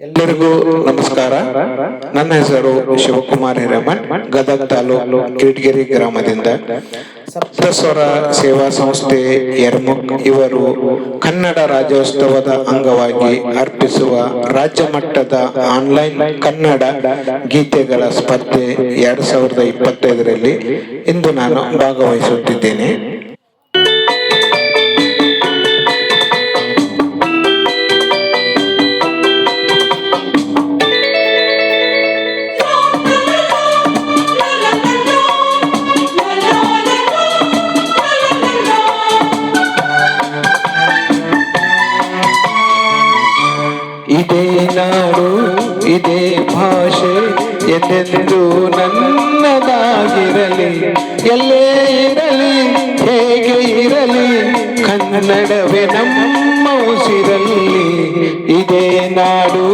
ಎಲ್ಲರಿಗೂ ನಮಸ್ಕಾರ. ನನ್ನ ಹೆಸರು ಶಿವಕುಮಾರ್ ಹಿರೇಮಠ್, ಗದಗ ತಾಲೂಕು ಕಿಟ್ಗಿರಿ ಗ್ರಾಮದಿಂದ. ಸಪ್ತಸ್ವರ ಸೇವಾ ಸಂಸ್ಥೆ ಯರ್ಮುಕ್ ಇವರು ಕನ್ನಡ ರಾಜ್ಯೋತ್ಸವದ ಅಂಗವಾಗಿ ಅರ್ಪಿಸುವ ರಾಜ್ಯ ಮಟ್ಟದ ಆನ್ಲೈನ್ ಕನ್ನಡ ಗೀತೆಗಳ ಸ್ಪರ್ಧೆ ಎರಡ್ ಸಾವಿರದ ಇಪ್ಪತ್ತೈದರಲ್ಲಿ ಇಂದು ನಾನು ಭಾಗವಹಿಸುತ್ತಿದ್ದೇನೆ. ಇದೇ ನಾಡು, ಇದೇ ಭಾಷೆ ಎದೆಂದು ನನ್ನದಾಗಿರಲಿ. ಎಲ್ಲೇ ಇರಲಿ, ಹೇಗೆ ಇರಲಿ, ಕನ್ನಡವೇ ನಮ್ಮ ಇದೇ ನಾಡು,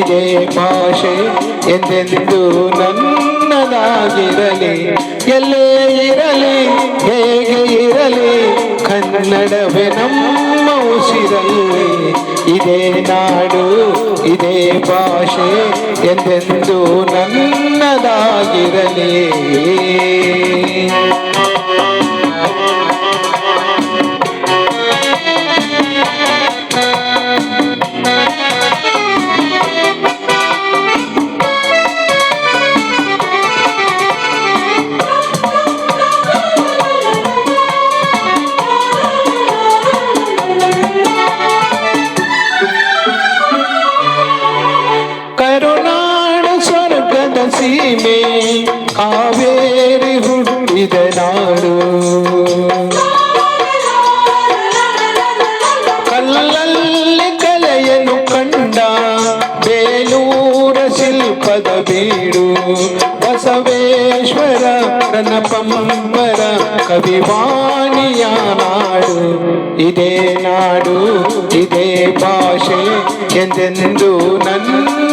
ಇದೇ ಭಾಷೆ ಎದೆಂದು ನನ್ನದಾಗಿರಲಿ. ಎಲ್ಲೇ ಇರಲಿ ಕನ್ನಡವೇ ನಮ್ಮ ಉಸಿರಲ್ಲಿ ಇದೇ ನಾಡು ಇದೇ ಭಾಷೆ ಎಂದೆಂದು ನನ್ನದಾಗಿರಲಿ. ಕವಿವಾಣಿಯ ನಾಡು ಇದೇ ನಾಡು ಇದೇ ಭಾಷೆ ಎಂದೆಂದು ನನ್ನದಾಗಿರಲಿ.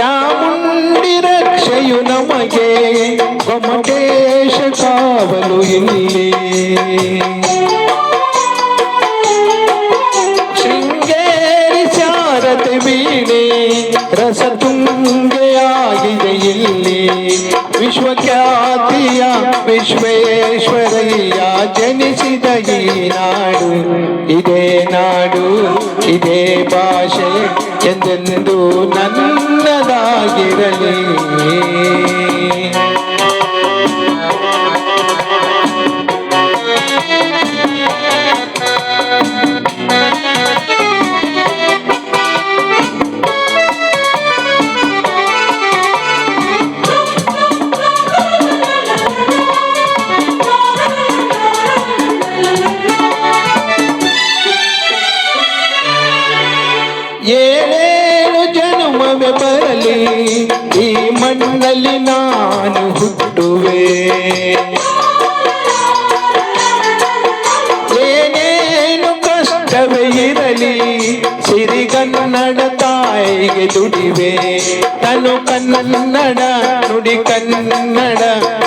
ಚಾಮುಂಡಿ ರಕ್ಷೆಯು ನಮಗೆ ಗೊಮಟೇಶ ಕಾವಲು ಇಲ್ಲಿ ಶೃಂಗೇರಿ ಶಾರದೆ ವೀಣೆ ರಸತುಂಗೆಯಾಗಿದೆ ಇಲ್ಲಿ. ವಿಶ್ವಖ್ಯಾತಿಯ ವಿಶ್ವೇಶ್ವರಯ್ಯ ಜನಿಸಿದ ಈ ನಾಡು, ಇದೇ ನಾಡು, ಇದೇ ಭಾಷೆ. ಎಂದೆಂದು ನನ್ನದಾಗಿರಲಿ. ಮಣ್ಣಲ್ಲಿ ನಾನು ಹುಟ್ಟುವೆ. ಏನೇನು ಕಷ್ಟವೇ ಇರಲಿ ಸಿರಿಗನ್ನಡ ತಾಯಿಗೆ ದುಡಿವೆ. ತನು ಕನ್ನಡ ನುಡಿ ಕನ್ನಡ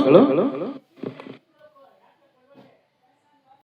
ಎಲ್ಲರಿಗೂ ಧನ್ಯವಾದಗಳು